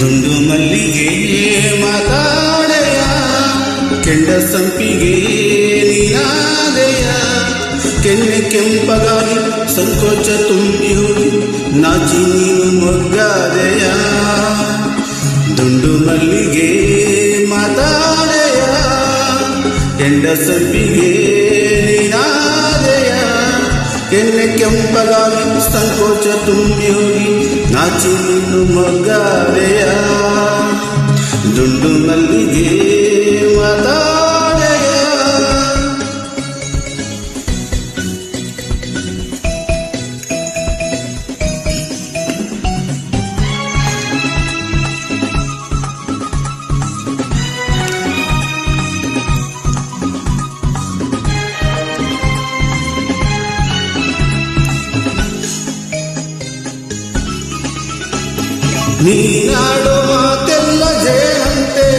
ದುಂಡು ಮಲ್ಲಿಗೆ ಮಾತಾಡೆಯ, ಕೆಂಡ ಸಂಪಿಗೆ ನೀನಾದೆಯ ಕೆನ್ನೆ ಕೆಂಪಗಾಗಿ ಸಂಕೋಚ ತುಂಬಿ ಹೋಗಿ ನಾಚಿ ನೀನು ಮೊಗ್ಗಾದೆಯ. ದುಂಡು ಮಲ್ಲಿಗೆ ಮಾತಾಡೆಯ, ಕೆಂಡ ಸಂಪಿಗೆ ಎಣ್ಣೆ ಕೆಂಪಗಾಗಿ ಸಂಕೋಚ ತುಂಬಿ ಹೋಗಿ ನಾಚಿ ನಿನ್ನು ಮಗ್ಗಾದೆಯ ದುಂಡು ಮಲ್ಲಿಗೆ ನೀನಾಡೋ ಮಾತೆಲ್ಲ ಜಯಂತೆ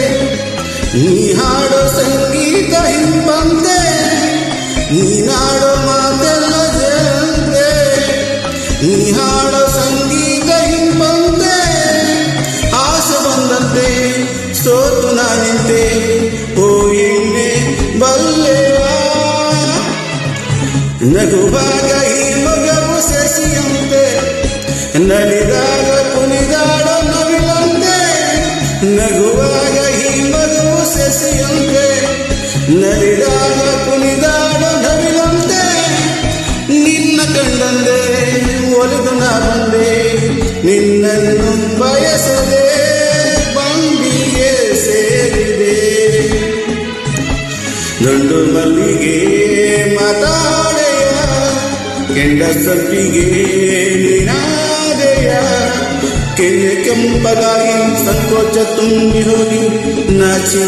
ನೀ ಹಾಡೋ ಸಂಗೀತ ಹಿಂಬಂತೆ ನೀನಾಡೋ ಮಾತೆಲ್ಲ ಜಯಂತೆ ನೀ ಹಾಡೋ ಸಂಗೀತ ಹಿಂಬಂತೆ ಆಸೆ ಬಂದಂತೆ ಸೋತು ನಾನಿಂತೆ ಓ ಎಣ್ಣೆ ಬಲ್ಲೆವಾ ನಗುವಾಗ ಈ ಮಗವು ಸಸಿಯಂತೆ ನಲಿದಾಗ ನಲಿದಾಗ ಕುಣಿದಾಡ ನವಿಲಂತೆ ನಿನ್ನ ಕಂಡಂದೆ ಒಲಿದು ನಾ ಬಂದೆ ನಿನ್ನನ್ನು ಬಯಸದೆ ಬಂದಿಗೆ ಸೇರಿದೆ ದುಂಡು ಮಲ್ಲಿಗೆ ಮಾತಾಡೆಯ ಕೆಂಡ ಸಪ್ಪಿಗೆ ನೀನಾದೆಯ ಕೆನ್ನೆ ಕೆಂಪಗಾಗಿ ಸಂಕೋಚ ತುಂಬಿ ಹೋಗಿ ನಾಚಿ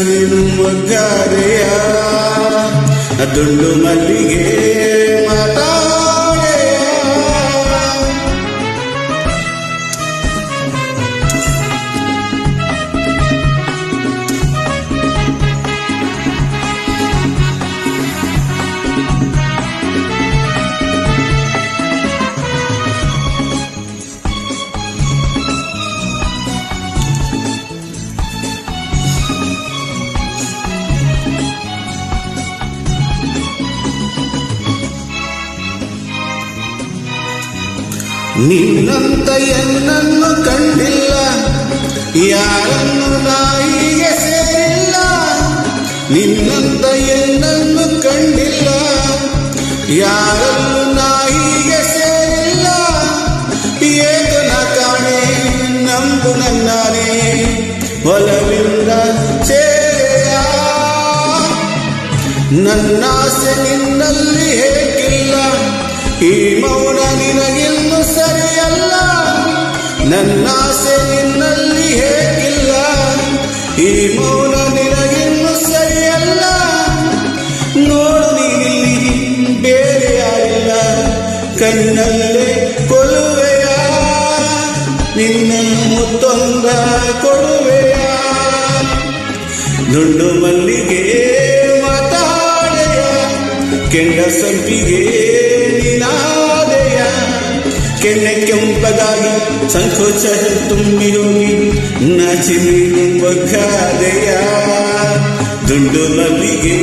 ನಿನ್ನಂತ ಎನ್ನನ್ನು ಕಂಡಿಲ್ಲ. ಯಾರನ್ನು ನಾಯಿಗೆ ಸೇರಿಲ್ಲ. ನಿನ್ನಂತ ಎನ್ನನ್ನು ಕಂಡಿಲ್ಲ. ಯಾರನ್ನು ನಾಯಿಗೆ ಸೇರಿಲ್ಲ. ಏಕನ ಕಾಣೆ, ನಂಬು ನನ್ನಾನೆ. ಒಲವಿಂದ ಸೇರೆಯ. ನನ್ನಾಸೆ ನಿನ್ನಲ್ಲಿ ಹೇಗಿಲ್ಲ. ಈ ಮೌನ ನಿನಗಿನ್ನು ಸರಿಯಲ್ಲ. ನನ್ನಾಸೆ ನಿನ್ನಲ್ಲಿ ಹೇಗಿಲ್ಲ. ಈ ಮೌನ ನಿನಗಿನ್ನು ಸರಿಯಲ್ಲ. ನೋಡು ನೀನಿಲ್ಲಿ ಬೇರೆ ಯಾರಿಲ್ಲ ಕಣ್ಣಲ್ಲೇ ಕೊಲ್ಲುವೆಯ? ನಿನ್ನ ಮುತ್ತೊಂದ ಕೊಡುವೆಯ ದುಂಡು ಮಲ್ಲಿಗೆ ಮಾತಾಡೆಯ? ಕೆಂಡ ಸಂಪಿಗೆ ನೀನಾದೆಯ ಕೆನ್ನೆ ಕೆಂಪಗಾಗಿ ಸಂಕೋಚ ತುಂಬಿ ಹೋಗಿ ನಾಚಿ ನೀನು ಬಗ್ಗಾದೆಯ ದುಂಡು ಮಲ್ಲಿಗೆ